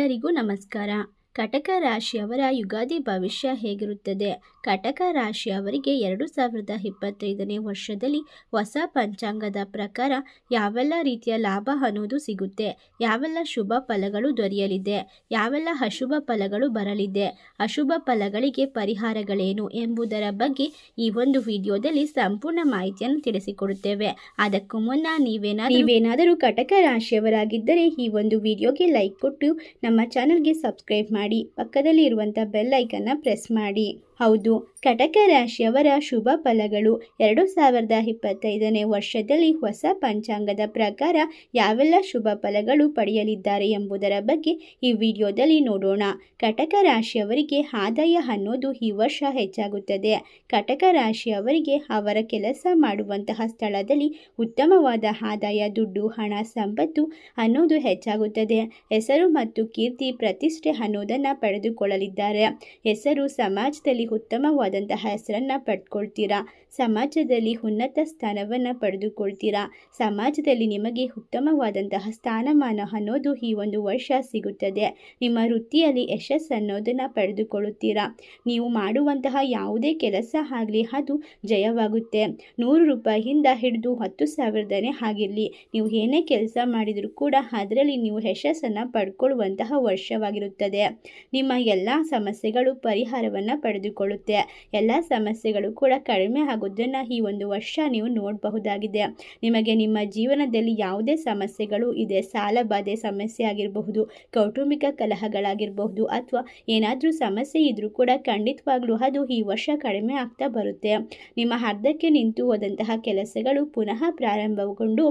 ಎಲ್ಲರಿಗೂ ನಮಸ್ಕಾರ. ಕಟಕ ರಾಶಿಯವರ ಯುಗಾದಿ ಭವಿಷ್ಯ ಹೇಗಿರುತ್ತದೆ? ಕಟಕ ರಾಶಿಯವರಿಗೆ ಎರಡು ಸಾವಿರದ ಇಪ್ಪತ್ತೈದನೇ ವರ್ಷದಲ್ಲಿ ಹೊಸ ಪಂಚಾಂಗದ ಪ್ರಕಾರ ಯಾವೆಲ್ಲ ರೀತಿಯ ಲಾಭ ಅನ್ನೋದು ಸಿಗುತ್ತೆ? ಯಾವೆಲ್ಲ ಶುಭ ಫಲಗಳು ದೊರೆಯಲಿದೆ? ಯಾವೆಲ್ಲ ಅಶುಭ ಫಲಗಳು ಬರಲಿದೆ? ಅಶುಭ ಫಲಗಳಿಗೆ ಪರಿಹಾರಗಳೇನು ಎಂಬುದರ ಬಗ್ಗೆ ಈ ಒಂದು ವಿಡಿಯೋದಲ್ಲಿ ಸಂಪೂರ್ಣ ಮಾಹಿತಿಯನ್ನು ತಿಳಿಸಿಕೊಡುತ್ತೇವೆ. ಅದಕ್ಕೂ ಮುನ್ನ ನೀವೇನಾದರೂ ನೀವೇನಾದರೂ ಕಟಕ ರಾಶಿಯವರಾಗಿದ್ದರೆ ಈ ಒಂದು ವಿಡಿಯೋಗೆ ಲೈಕ್ ಕೊಟ್ಟು ನಮ್ಮ ಚಾನಲ್ಗೆ ಸಬ್ಸ್ಕ್ರೈಬ್ ಪಕ್ಕದಲ್ಲಿ ಇರುವಂಥ ಬೆಲ್ ಐಕನ್ನ ಪ್ರೆಸ್ ಮಾಡಿ. ಹೌದು. ಕಟಕ ರಾಶಿಯವರ ಶುಭ ಫಲಗಳು ಎರಡು ಸಾವಿರದ ಇಪ್ಪತ್ತೈದನೇ ವರ್ಷದಲ್ಲಿ ಹೊಸ ಪಂಚಾಂಗದ ಪ್ರಕಾರ ಯಾವೆಲ್ಲ ಶುಭ ಫಲಗಳು ಪಡೆಯಲಿದ್ದಾರೆ ಎಂಬುದರ ಬಗ್ಗೆ ಈ ವಿಡಿಯೋದಲ್ಲಿ ನೋಡೋಣ. ಕಟಕ ರಾಶಿಯವರಿಗೆ ಆದಾಯ ಅನ್ನೋದು ಈ ವರ್ಷ ಹೆಚ್ಚಾಗುತ್ತದೆ. ಕಟಕ ರಾಶಿಯವರಿಗೆ ಅವರ ಕೆಲಸ ಮಾಡುವಂತಹ ಸ್ಥಳದಲ್ಲಿ ಉತ್ತಮವಾದ ಆದಾಯ, ದುಡ್ಡು, ಹಣ, ಸಂಪತ್ತು ಅನ್ನೋದು ಹೆಚ್ಚಾಗುತ್ತದೆ. ಹೆಸರು ಮತ್ತು ಕೀರ್ತಿ, ಪ್ರತಿಷ್ಠೆ ಅನ್ನೋದನ್ನು ಪಡೆದುಕೊಳ್ಳಲಿದ್ದಾರೆ. ಹೆಸರು ಸಮಾಜದಲ್ಲಿ ಉತ್ತಮವಾದಂತಹ ಹೆಸರನ್ನು ಪಡ್ಕೊಳ್ತೀರಾ? ಸಮಾಜದಲ್ಲಿ ಉನ್ನತ ಸ್ಥಾನವನ್ನು ಪಡೆದುಕೊಳ್ತೀರಾ? ಸಮಾಜದಲ್ಲಿ ನಿಮಗೆ ಉತ್ತಮವಾದಂತಹ ಸ್ಥಾನಮಾನ ಅನ್ನೋದು ಈ ಒಂದು ವರ್ಷ ಸಿಗುತ್ತದೆ. ನಿಮ್ಮ ವೃತ್ತಿಯಲ್ಲಿ ಯಶಸ್ಸು ಅನ್ನೋದನ್ನು ಪಡೆದುಕೊಳ್ಳುತ್ತೀರಾ? ನೀವು ಮಾಡುವಂತಹ ಯಾವುದೇ ಕೆಲಸ ಆಗಲಿ ಅದು ಜಯವಾಗುತ್ತೆ. ನೂರು ರೂಪಾಯಿಯಿಂದ ಹಿಡಿದು ಹತ್ತು ಸಾವಿರದನೇ ಆಗಿರಲಿ, ನೀವು ಏನೇ ಕೆಲಸ ಮಾಡಿದರೂ ಕೂಡ ಅದರಲ್ಲಿ ನೀವು ಯಶಸ್ಸನ್ನು ಪಡ್ಕೊಳ್ಳುವಂತಹ ವರ್ಷವಾಗಿರುತ್ತದೆ. ನಿಮ್ಮ ಎಲ್ಲ ಸಮಸ್ಯೆಗಳು ಪರಿಹಾರವನ್ನು ಪಡೆದುಕೊಳ್ಳುತ್ತೆ ಎಲ್ಲ ಸಮಸ್ಯೆಗಳು ಕೂಡ ಕಡಿಮೆ ಆಗೋದನ್ನು ಈ ಒಂದು ವರ್ಷ ನೀವು ನೋಡಬಹುದಾಗಿದೆ. ನಿಮಗೆ ನಿಮ್ಮ ಜೀವನದಲ್ಲಿ ಯಾವುದೇ ಸಮಸ್ಯೆಗಳು ಇದೆ, ಸಾಲ ಬಾಧೆ ಸಮಸ್ಯೆ ಆಗಿರಬಹುದು, ಕೌಟುಂಬಿಕ ಕಲಹಗಳಾಗಿರಬಹುದು ಅಥವಾ ಏನಾದರೂ ಸಮಸ್ಯೆ ಇದ್ದರೂ ಕೂಡ ಖಂಡಿತವಾಗ್ಲೂ ಅದು ಈ ವರ್ಷ ಕಡಿಮೆ ಆಗ್ತಾ ಬರುತ್ತೆ. ನಿಮ್ಮ ಅರ್ಧಕ್ಕೆ ನಿಂತು ಹೋದಂತಹ ಕೆಲಸಗಳು ಪುನಃ ಪ್ರಾರಂಭಗೊಂಡು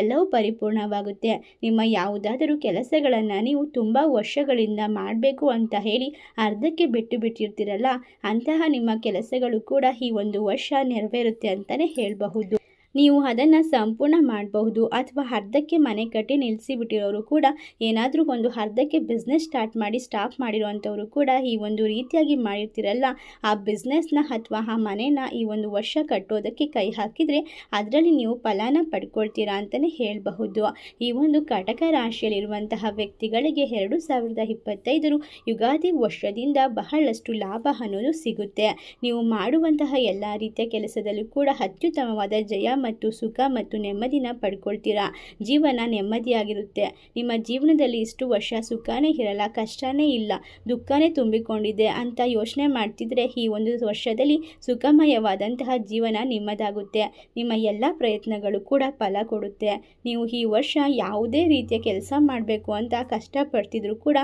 ಎಲ್ಲವೂ ಪರಿಪೂರ್ಣವಾಗುತ್ತೆ. ನಿಮ್ಮ ಯಾವುದಾದರೂ ಕೆಲಸಗಳನ್ನು ನೀವು ತುಂಬ ವರ್ಷಗಳಿಂದ ಮಾಡಬೇಕು ಅಂತ ಹೇಳಿ ಅರ್ಧಕ್ಕೆ ಬಿಟ್ಟು ಬಿಟ್ಟಿರ್ತೀರಲ್ಲ ಅಂತಹ ನಿಮ್ಮ ಕೆಲಸಗಳು ಕೂಡ ಈ ಒಂದು ವರ್ಷ ನೆರವೇರುತ್ತೆ ಅಂತಲೇ ಹೇಳಬಹುದು. ನೀವು ಅದನ್ನು ಸಂಪೂರ್ಣ ಮಾಡಬಹುದು ಅಥವಾ ಅರ್ಧಕ್ಕೆ ಮನೆ ಕಟ್ಟಿ ನಿಲ್ಲಿಸಿಬಿಟ್ಟಿರೋರು ಕೂಡ ಏನಾದರೂ ಒಂದು ಅರ್ಧಕ್ಕೆ ಬಿಸ್ನೆಸ್ ಸ್ಟಾರ್ಟ್ ಮಾಡಿ ಸ್ಟಾಪ್ ಮಾಡಿರೋವಂಥವರು ಕೂಡ ಈ ಒಂದು ರೀತಿಯಾಗಿ ಮಾಡಿರ್ತೀರಲ್ಲ. ಆ ಬಿಸ್ನೆಸ್ನ ಅಥವಾ ಆ ಮನೆನ ಈ ಒಂದು ವರ್ಷ ಕಟ್ಟೋದಕ್ಕೆ ಕೈ ಹಾಕಿದರೆ ಅದರಲ್ಲಿ ನೀವು ಫಲಾನ ಪಡ್ಕೊಳ್ತೀರಾ ಅಂತಲೇ ಹೇಳಬಹುದು. ಈ ಒಂದು ಕಟಕ ರಾಶಿಯಲ್ಲಿರುವಂತಹ ವ್ಯಕ್ತಿಗಳಿಗೆ ಎರಡು ಸಾವಿರದ ಇಪ್ಪತ್ತೈದರು ಯುಗಾದಿ ವರ್ಷದಿಂದ ಬಹಳಷ್ಟು ಲಾಭ ಅನ್ನೋದು ಸಿಗುತ್ತೆ. ನೀವು ಮಾಡುವಂತಹ ಎಲ್ಲ ರೀತಿಯ ಕೆಲಸದಲ್ಲೂ ಕೂಡ ಅತ್ಯುತ್ತಮವಾದ ಜಯ ಮತ್ತು ಸುಖ ಮತ್ತು ನೆಮ್ಮದಿನ ಪಡ್ಕೊಳ್ತೀರಾ? ಜೀವನ ನೆಮ್ಮದಿಯಾಗಿರುತ್ತೆ. ನಿಮ್ಮ ಜೀವನದಲ್ಲಿ ಇಷ್ಟು ವರ್ಷ ಸುಖನೇ ಇರಲ್ಲ, ಕಷ್ಟನೇ ಇಲ್ಲ, ದುಃಖನೇ ತುಂಬಿಕೊಂಡಿದೆ ಅಂತ ಯೋಚನೆ ಮಾಡ್ತಿದ್ರೆ ಈ ಒಂದು ವರ್ಷದಲ್ಲಿ ಸುಖಮಯವಾದಂತಹ ಜೀವನ ನಿಮ್ಮದಾಗುತ್ತೆ. ನಿಮ್ಮ ಎಲ್ಲ ಪ್ರಯತ್ನಗಳು ಕೂಡ ಫಲ ಕೊಡುತ್ತೆ. ನೀವು ಈ ವರ್ಷ ಯಾವುದೇ ರೀತಿಯ ಕೆಲಸ ಮಾಡಬೇಕು ಅಂತ ಕಷ್ಟಪಡ್ತಿದ್ರು ಕೂಡ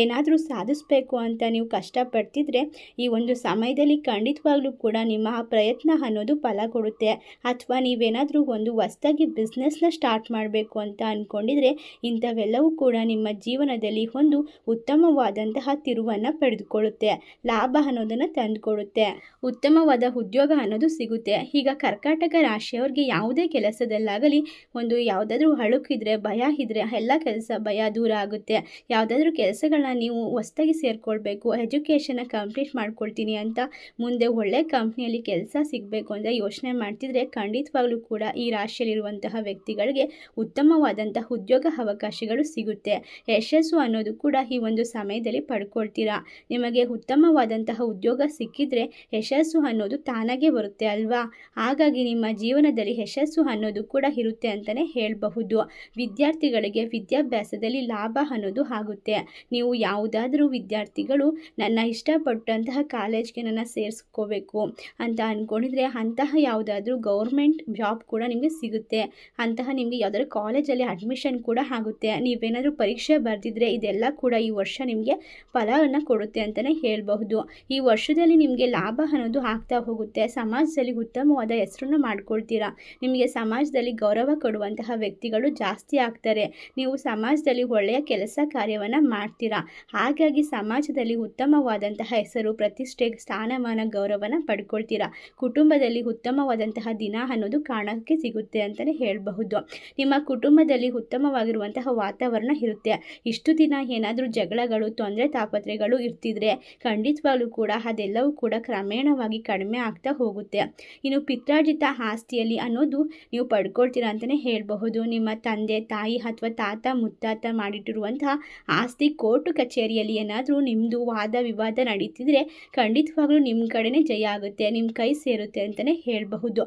ಏನಾದರೂ ಸಾಧಿಸಬೇಕು ಅಂತ ನೀವು ಕಷ್ಟಪಡ್ತಿದ್ರೆ ಈ ಒಂದು ಸಮಯದಲ್ಲಿ ಖಂಡಿತವಾಗ್ಲೂ ಕೂಡ ನಿಮ್ಮ ಪ್ರಯತ್ನ ಅನ್ನೋದು ಫಲ ಕೊಡುತ್ತೆ. ಅಥವಾ ನೀವೇನಾದರೂ ಒಂದು ಹೊಸದಾಗಿ ಬಿಸ್ನೆಸ್ನ ಸ್ಟಾರ್ಟ್ ಮಾಡಬೇಕು ಅಂತ ಅಂದ್ಕೊಂಡಿದ್ರೆ ಇಂಥವೆಲ್ಲವೂ ಕೂಡ ನಿಮ್ಮ ಜೀವನದಲ್ಲಿ ಒಂದು ಉತ್ತಮವಾದಂತಹ ತಿರುವನ್ನು ಪಡೆದುಕೊಳ್ಳುತ್ತೆ, ಲಾಭ ಅನ್ನೋದನ್ನು ತಂದುಕೊಡುತ್ತೆ, ಉತ್ತಮವಾದ ಉದ್ಯೋಗ ಅನ್ನೋದು ಸಿಗುತ್ತೆ. ಈಗ ಕರ್ಕಾಟಕ ರಾಶಿಯವ್ರಿಗೆ ಯಾವುದೇ ಕೆಲಸದಲ್ಲಾಗಲಿ ಒಂದು ಯಾವುದಾದ್ರೂ ಹಳುಕಿದ್ರೆ ಭಯ ಇದ್ದರೆ ಎಲ್ಲ ಕೆಲಸ ಭಯ ದೂರ ಆಗುತ್ತೆ. ಯಾವುದಾದ್ರೂ ಕೆಲಸಗಳನ್ನ ನೀವು ಹೊಸ್ದಾಗಿ ಸೇರಿಕೊಳ್ಬೇಕು ಎಜುಕೇಷನ್ನ ಕಂಪ್ಲೀಟ್ ಮಾಡ್ಕೊಳ್ತೀನಿ ಅಂತ ಮುಂದೆ ಒಳ್ಳೆ ಕಂಪ್ನಿಯಲ್ಲಿ ಕೆಲಸ ಸಿಗಬೇಕು ಅಂತ ಯೋಚನೆ ಮಾಡ್ತಿದ್ರೆ ಖಂಡಿತವಾಗ್ಲೂ ಕೂಡ ಈ ರಾಶಿಯಲ್ಲಿರುವಂತಹ ವ್ಯಕ್ತಿಗಳಿಗೆ ಉತ್ತಮವಾದಂತಹ ಉದ್ಯೋಗ ಅವಕಾಶಗಳು ಸಿಗುತ್ತೆ. ಯಶಸ್ಸು ಅನ್ನೋದು ಕೂಡ ಈ ಒಂದು ಸಮಯದಲ್ಲಿ ಪಡ್ಕೊಳ್ತೀರಾ? ನಿಮಗೆ ಉತ್ತಮವಾದಂತಹ ಉದ್ಯೋಗ ಸಿಕ್ಕಿದ್ರೆ ಯಶಸ್ಸು ಅನ್ನೋದು ತಾನಾಗೆ ಬರುತ್ತೆ ಅಲ್ವಾ? ಹಾಗಾಗಿ ನಿಮ್ಮ ಜೀವನದಲ್ಲಿ ಯಶಸ್ಸು ಅನ್ನೋದು ಕೂಡ ಇರುತ್ತೆ ಅಂತಲೇ ಹೇಳಬಹುದು. ವಿದ್ಯಾರ್ಥಿಗಳಿಗೆ ವಿದ್ಯಾಭ್ಯಾಸದಲ್ಲಿ ಲಾಭ ಅನ್ನೋದು ಆಗುತ್ತೆ. ನೀವು ಯಾವುದಾದ್ರೂ ವಿದ್ಯಾರ್ಥಿಗಳು ನನ್ನ ಇಷ್ಟಪಟ್ಟಂತಹ ಕಾಲೇಜ್ಗೆ ನನ್ನ ಸೇರಿಸ್ಕೋಬೇಕು ಅಂತ ಅಂದ್ಕೊಂಡಿದ್ರೆ ಅಂತಹ ಯಾವುದಾದ್ರೂ ಗೌರ್ಮೆಂಟ್ ಜಾಬ್ ಕೂಡ ನಿಮಗೆ ಸಿಗುತ್ತೆ. ಅಂತಹ ನಿಮಗೆ ಯಾವುದಾದ್ರು ಕಾಲೇಜಲ್ಲಿ ಅಡ್ಮಿಷನ್ ಕೂಡ ಆಗುತ್ತೆ. ನೀವೇನಾದರೂ ಪರೀಕ್ಷೆ ಬರೆದಿದ್ರೆ ಇದೆಲ್ಲ ಕೂಡ ಈ ವರ್ಷ ನಿಮಗೆ ಫಲವನ್ನು ಕೊಡುತ್ತೆ ಅಂತಲೇ ಹೇಳಬಹುದು. ಈ ವರ್ಷದಲ್ಲಿ ನಿಮಗೆ ಲಾಭ ಅನ್ನೋದು ಆಗ್ತಾ ಹೋಗುತ್ತೆ. ಸಮಾಜದಲ್ಲಿ ಉತ್ತಮವಾದ ಹೆಸರನ್ನು ಮಾಡ್ಕೊಳ್ತೀರಾ. ನಿಮಗೆ ಸಮಾಜದಲ್ಲಿ ಗೌರವ ಕೊಡುವಂತಹ ವ್ಯಕ್ತಿಗಳು ಜಾಸ್ತಿ ಆಗ್ತಾರೆ. ನೀವು ಸಮಾಜದಲ್ಲಿ ಒಳ್ಳೆಯ ಕೆಲಸ ಕಾರ್ಯವನ್ನು ಮಾಡ್ತೀರಾ. ಹಾಗಾಗಿ ಸಮಾಜದಲ್ಲಿ ಉತ್ತಮವಾದಂತಹ ಹೆಸರು, ಪ್ರತಿಷ್ಠೆ, ಸ್ಥಾನಮಾನ, ಗೌರವನ ಪಡ್ಕೊಳ್ತೀರಾ. ಕುಟುಂಬದಲ್ಲಿ ಉತ್ತಮವಾದಂತಹ ದಿನ ಅನ್ನೋದು ಕಾಣೋಕ್ಕೆ ಸಿಗುತ್ತೆ ಅಂತಲೇ ಹೇಳಬಹುದು. ನಿಮ್ಮ ಕುಟುಂಬದಲ್ಲಿ ಉತ್ತಮವಾಗಿರುವಂತಹ ವಾತಾವರಣ ಇರುತ್ತೆ. ಇಷ್ಟು ದಿನ ಏನಾದರೂ ಜಗಳಗಳು, ತೊಂದರೆ ತಾಪತ್ರೆಗಳು ಇರ್ತಿದ್ರೆ ಖಂಡಿತವಾಗ್ಲೂ ಕೂಡ ಅದೆಲ್ಲವೂ ಕೂಡ ಕ್ರಮೇಣವಾಗಿ ಕಡಿಮೆ ಆಗ್ತಾ ಹೋಗುತ್ತೆ. ಇನ್ನು ಪಿತ್ರಾರ್ಜಿತ ಆಸ್ತಿಯಲ್ಲಿ ಅನ್ನೋದು ನೀವು ಪಡ್ಕೊಳ್ತೀರಾ ಅಂತಲೇ ಹೇಳಬಹುದು. ನಿಮ್ಮ ತಂದೆ, ತಾಯಿ ಅಥವಾ ತಾತ ಮುತ್ತಾತ ಮಾಡಿಟ್ಟಿರುವಂತಹ ಆಸ್ತಿ ಕೋರ್ಟು ಕಚೇರಿಯಲ್ಲಿ ಏನಾದರೂ ನಿಮ್ಮದು ವಾದ ವಿವಾದ ನಡೀತಿದ್ರೆ ಖಂಡಿತವಾಗ್ಲೂ ನಿಮ್ಮ ಕಡೆನೇ ಜಯ ಆಗುತ್ತೆ ನಿಮ್ಮ ಕೈ ಸೇರುತ್ತೆ ಅಂತಲೇ ಹೇಳಬಹುದು.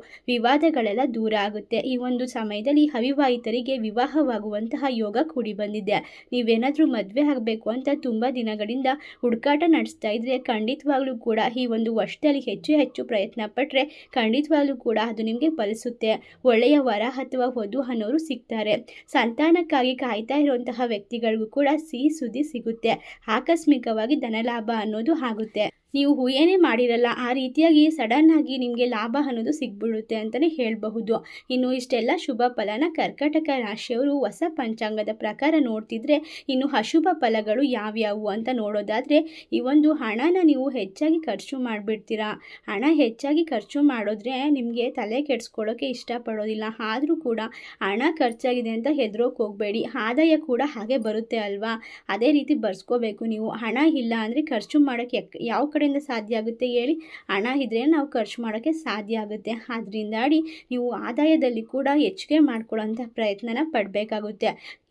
ವಿವಾದಗಳೆಲ್ಲ ದೂರ ಆಗುತ್ತೆ. ಈ ಒಂದು ಸಮಯದಲ್ಲಿ ಅವಿವಾಹಿತರಿಗೆ ವಿವಾಹವಾಗುವಂತಹ ಯೋಗ ಕೂಡಿ ಬಂದಿದೆ. ನೀವೇನಾದರೂ ಮದುವೆ ಆಗಬೇಕು ಅಂತ ತುಂಬ ದಿನಗಳಿಂದ ಹುಡುಕಾಟ ನಡೆಸ್ತಾ ಇದ್ರೆ ಖಂಡಿತವಾಗ್ಲೂ ಕೂಡ ಈ ಒಂದು ವರ್ಷದಲ್ಲಿ ಹೆಚ್ಚು ಹೆಚ್ಚು ಪ್ರಯತ್ನ ಪಟ್ಟರೆ ಖಂಡಿತವಾಗ್ಲೂ ಕೂಡ ಅದು ನಿಮಗೆ ಫಲಿಸುತ್ತೆ. ಒಳ್ಳೆಯ ವರ ಅಥವಾ ವಧು ಅನ್ನೋರು ಸಿಗ್ತಾರೆ. ಸಂತಾನಕ್ಕಾಗಿ ಕಾಯ್ತಾ ಇರುವಂತಹ ವ್ಯಕ್ತಿಗಳಿಗೂ ಕೂಡ ಸಿಹಿ ಸುದ್ದಿ ಸಿಗುತ್ತೆ. ಆಕಸ್ಮಿಕವಾಗಿ ಧನಲಾಭ ಅನ್ನೋದು ಆಗುತ್ತೆ. ನೀವು ಏನೇ ಮಾಡಿರಲ್ಲ, ಆ ರೀತಿಯಾಗಿ ಸಡನ್ನಾಗಿ ನಿಮಗೆ ಲಾಭ ಅನ್ನೋದು ಸಿಗ್ಬಿಡುತ್ತೆ ಅಂತಲೇ ಹೇಳಬಹುದು. ಇನ್ನು ಇಷ್ಟೆಲ್ಲ ಶುಭ ಫಲನ ಕರ್ಕಟಕ ರಾಶಿಯವರು ಹೊಸ ಪಂಚಾಂಗದ ಪ್ರಕಾರ ನೋಡ್ತಿದ್ರೆ, ಇನ್ನು ಅಶುಭ ಫಲಗಳು ಯಾವ್ಯಾವು ಅಂತ ನೋಡೋದಾದರೆ, ಈ ಒಂದು ಹಣನ ನೀವು ಹೆಚ್ಚಾಗಿ ಖರ್ಚು ಮಾಡಿಬಿಡ್ತೀರಾ? ಹಣ ಹೆಚ್ಚಾಗಿ ಖರ್ಚು ಮಾಡಿದ್ರೆ ನಿಮಗೆ ತಲೆ ಕೆಡಿಸ್ಕೊಳ್ಳೋಕೆ ಇಷ್ಟಪಡೋದಿಲ್ಲ. ಆದರೂ ಕೂಡ ಹಣ ಖರ್ಚಾಗಿದೆ ಅಂತ ಹೆದರೋಕೆ ಹೋಗಬೇಡಿ. ಆದಾಯ ಕೂಡ ಹಾಗೆ ಬರುತ್ತೆ ಅಲ್ವಾ? ಅದೇ ರೀತಿ ಬರ್ಸ್ಕೋಬೇಕು ನೀವು. ಹಣ ಇಲ್ಲ ಅಂದರೆ ಖರ್ಚು ಮಾಡೋಕ್ಕೆ ಯಾವ ಕಡೆಯಿಂದ ಸಾಧ್ಯ ಆಗುತ್ತೆ ಹೇಳಿ ಹಣ ಇದ್ದರೆ ನಾವು ಖರ್ಚು ಮಾಡೋಕ್ಕೆ ಸಾಧ್ಯ ಆಗುತ್ತೆ. ಅದರಿಂದಾಡಿ ನೀವು ಆದಾಯದಲ್ಲಿ ಕೂಡ ಹೆಚ್ಚಿಗೆ ಮಾಡ್ಕೊಳ್ಳೋಂಥ ಪ್ರಯತ್ನನ ಪಡಬೇಕಾಗುತ್ತೆ.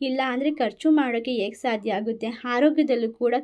ಇಲ್ಲ ಅಂದರೆ ಖರ್ಚು ಮಾಡೋಕ್ಕೆ ಹೇಗೆ ಸಾಧ್ಯ ಆಗುತ್ತೆ? ಆರೋಗ್ಯದಲ್ಲೂ ಕೂಡ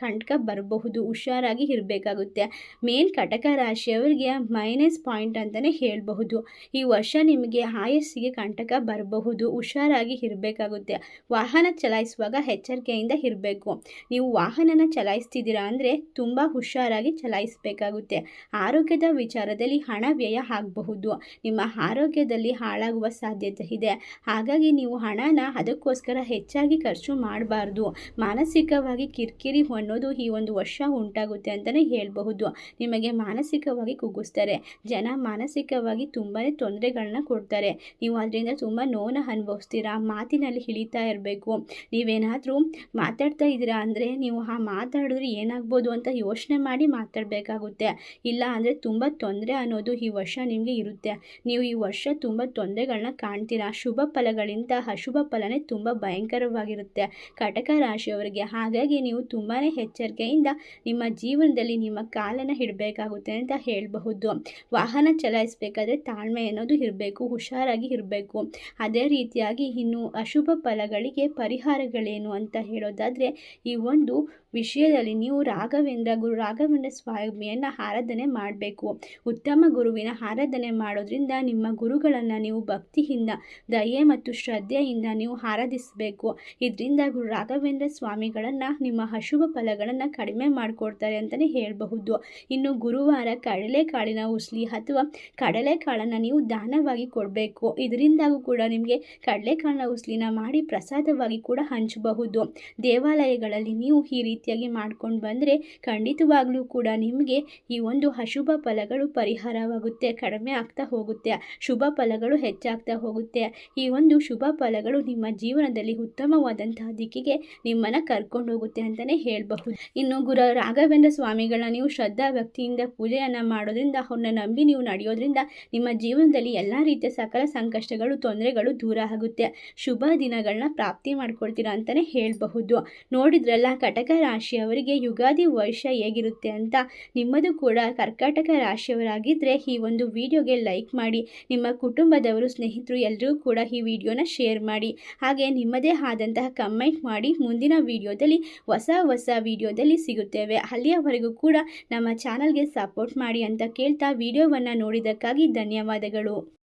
ಕಂಟಕ ಬರಬಹುದು. ಹುಷಾರಾಗಿ ಇರಬೇಕಾಗುತ್ತೆ. ಮೇನ್ ಕಟಕ ರಾಶಿಯವರಿಗೆ ಮೈನಸ್ ಪಾಯಿಂಟ್ ಅಂತಲೇ ಹೇಳಬಹುದು. ಈ ವರ್ಷ ನಿಮಗೆ ಆಯಸ್ಸಿಗೆ ಕಂಟಕ ಬರಬಹುದು. ಹುಷಾರಾಗಿ ಇರಬೇಕಾಗುತ್ತೆ. ವಾಹನ ಚಲಾಯಿಸುವಾಗ ಎಚ್ಚರಿಕೆಯಿಂದ ಇರಬೇಕು. ನೀವು ವಾಹನನ ಚಲಾಯಿಸ್ತಿದ್ದೀರಾ ಅಂದರೆ ತುಂಬ ಹುಷಾರಾಗಿ ಚಲಾಯಿಸಬೇಕಾಗುತ್ತೆ. ಆರೋಗ್ಯದ ವಿಚಾರದಲ್ಲಿ ಹಣ ವ್ಯಯ ಆಗಬಹುದು. ನಿಮ್ಮ ಆರೋಗ್ಯದಲ್ಲಿ ಹಾಳಾಗುವ ಸಾಧ್ಯತೆ ಇದೆ. ಹಾಗಾಗಿ ನೀವು ಹಣನ ಅದಕ್ಕೋಸ್ಕರ ಹೆಚ್ಚಾಗಿ ಖರ್ಚು ಮಾಡಬಾರ್ದು. ಮಾನಸಿಕವಾಗಿ ಕಿರಿಕಿರಿ ಅನ್ನೋದು ಈ ಒಂದು ವರ್ಷ ಉಂಟಾಗುತ್ತೆ ಅಂತಲೇ ಹೇಳಬಹುದು. ನಿಮಗೆ ಮಾನಸಿಕವಾಗಿ ಕುಗ್ಗಿಸ್ತಾರೆ. ಜನ ಮಾನಸಿಕವಾಗಿ ತುಂಬಾ ತೊಂದರೆಗಳನ್ನ ಕೊಡ್ತಾರೆ. ನೀವು ಅದರಿಂದ ತುಂಬ ನೋವನ್ನು ಅನುಭವಿಸ್ತೀರಾ? ಮಾತಿನಲ್ಲಿ ಇಳಿತಾ ಇರಬೇಕು. ನೀವೇನಾದರೂ ಮಾತಾಡ್ತಾ ಇದ್ದೀರಾ ಅಂದರೆ ನೀವು ಆ ಮಾತಾಡಿದ್ರೆ ಏನಾಗ್ಬೋದು ಅಂತ ಯೋಚನೆ ಮಾತಾಡಬೇಕಾಗುತ್ತೆ. ಇಲ್ಲ ಅಂದರೆ ತುಂಬ ತೊಂದರೆ ಅನ್ನೋದು ಈ ವರ್ಷ ನಿಮಗೆ ಇರುತ್ತೆ. ನೀವು ಈ ವರ್ಷ ತುಂಬ ತೊಂದರೆಗಳನ್ನ ಕಾಣ್ತೀರಾ? ಶುಭ ಫಲಗಳಿಂದ ಅಶುಭ ಫಲನೇ ತುಂಬ ಭಯಂಕರವಾಗಿರುತ್ತೆ. ಕಟಕ ರಾಶಿಯವರಿಗೆ ಹಾಗಾಗಿ ನೀವು ತುಂಬಾ ಎಚ್ಚರಿಕೆಯಿಂದ ನಿಮ್ಮ ಜೀವನದಲ್ಲಿ ನಿಮ್ಮ ಕಾಲನ್ನು ಇಡಬೇಕಾಗುತ್ತೆ ಅಂತ ಹೇಳಬಹುದು. ವಾಹನ ಚಲಾಯಿಸಬೇಕಾದ್ರೆ ತಾಳ್ಮೆ ಅನ್ನೋದು ಇರಬೇಕು, ಹುಷಾರಾಗಿ ಇರಬೇಕು. ಅದೇ ರೀತಿಯಾಗಿ ಇನ್ನು ಅಶುಭ ಫಲಗಳಿಗೆ ಪರಿಹಾರಗಳೇನು ಅಂತ ಹೇಳೋದಾದರೆ ಈ ಒಂದು ವಿಷಯದಲ್ಲಿ ನೀವು ರಾಘವೇಂದ್ರ, ಗುರು ರಾಘವೇಂದ್ರ ಸ್ವಾಮಿಯನ್ನು ಆರಾಧನೆ ಮಾಡಬೇಕು. ಉತ್ತಮ ಗುರುವಿನ ಆರಾಧನೆ ಮಾಡೋದ್ರಿಂದ ನಿಮ್ಮ ಗುರುಗಳನ್ನು ನೀವು ಭಕ್ತಿಯಿಂದ, ದಯೆ ಮತ್ತು ಶ್ರದ್ಧೆಯಿಂದ ನೀವು ಆರಾಧಿಸಬೇಕು. ಇದರಿಂದ ಗುರು ರಾಘವೇಂದ್ರ ಸ್ವಾಮಿಗಳನ್ನು ನಿಮ್ಮ ಅಶುಭ ಫಲಗಳನ್ನು ಕಡಿಮೆ ಮಾಡಿಕೊಡ್ತಾರೆ ಅಂತಲೇ ಹೇಳಬಹುದು. ಇನ್ನು ಗುರುವಾರ ಕಡಲೆಕಾಳಿನ ಉಸ್ಲಿ ಅಥವಾ ಕಡಲೆಕಾಳನ್ನು ನೀವು ದಾನವಾಗಿ ಕೊಡಬೇಕು. ಇದರಿಂದಾಗೂ ಕೂಡ ನಿಮಗೆ ಕಡಲೆಕಾಳಿನ ಉಸ್ಲಿನ ಮಾಡಿ ಪ್ರಸಾದವಾಗಿ ಕೂಡ ಹಂಚಬಹುದು. ದೇವಾಲಯಗಳಲ್ಲಿ ನೀವು ಈ ರೀತಿಯಾಗಿ ಮಾಡ್ಕೊಂಡು ಬಂದರೆ ಖಂಡಿತವಾಗ್ಲೂ ಕೂಡ ನಿಮಗೆ ಈ ಒಂದು ಅಶುಭ ಫಲಗಳು ಪರಿಹಾರವಾಗುತ್ತೆ, ಕಡಿಮೆ ಆಗ್ತಾ ಹೋಗುತ್ತೆ, ಶುಭ ಫಲಗಳು ಹೆಚ್ಚಾಗ್ತಾ ಹೋಗುತ್ತೆ. ಈ ಒಂದು ಶುಭ ಫಲಗಳು ನಿಮ್ಮ ಜೀವನದಲ್ಲಿ ಉತ್ತಮವಾದಂತಹ ದಿಕ್ಕಿಗೆ ನಿಮ್ಮನ್ನು ಕರ್ಕೊಂಡು ಹೋಗುತ್ತೆ ಅಂತಲೇ ಹೇಳಬಹುದು. ಇನ್ನು ಗುರು ರಾಘವೇಂದ್ರ ಸ್ವಾಮಿಗಳನ್ನ ನೀವು ಶ್ರದ್ಧಾ ಭಕ್ತಿಯಿಂದ ಪೂಜೆಯನ್ನು ಮಾಡೋದ್ರಿಂದ ಅವ್ರನ್ನ ನಂಬಿ ನೀವು ನಡೆಯೋದ್ರಿಂದ ನಿಮ್ಮ ಜೀವನದಲ್ಲಿ ಎಲ್ಲ ರೀತಿಯ ಸಕಲ ಸಂಕಷ್ಟಗಳು, ತೊಂದರೆಗಳು ದೂರ ಆಗುತ್ತೆ. ಶುಭ ದಿನಗಳನ್ನ ಪ್ರಾಪ್ತಿ ಮಾಡ್ಕೊಳ್ತೀರಾ ಅಂತಲೇ ಹೇಳಬಹುದು. ನೋಡಿದ್ರಲ್ಲ, ಕಟಕ ರಾಶಿಯವರಿಗೆ ಯುಗಾದಿ ವರ್ಷ ಹೇಗಿರುತ್ತೆ? ಅಂತ ನಿಮ್ಮದು ಕೂಡ ಕರ್ಕಾಟಕ ರಾಶಿಯವರಾಗಿದ್ದರೆ ಈ ಒಂದು ವಿಡಿಯೋಗೆ ಲೈಕ್ ಮಾಡಿ, ನಿಮ್ಮ ಕುಟುಂಬದವರು ಸ್ನೇಹಿತರು ಎಲ್ಲರೂ ಕೂಡ ಈ ವಿಡಿಯೋನ ಶೇರ್ ಮಾಡಿ. ಹಾಗೆ ನಿಮ್ಮದೇ ಆದಂತಹ ಕಮೆಂಟ್ ಮಾಡಿ, ಮುಂದಿನ ವಿಡಿಯೋದಲ್ಲಿ ಹೊಸ ಹೊಸ ವಿಡಿಯೋದಲ್ಲಿ ಸಿಗುತ್ತೇವೆ. ಅಲ್ಲಿಯವರೆಗೂ ಕೂಡ ನಮ್ಮ ಚಾನಲ್ಗೆ ಸಪೋರ್ಟ್ ಮಾಡಿ ಅಂತ ಕೇಳ್ತಾ ವಿಡಿಯೋವನ್ನು ನೋಡಿದ್ದಕ್ಕಾಗಿ ಧನ್ಯವಾದಗಳು.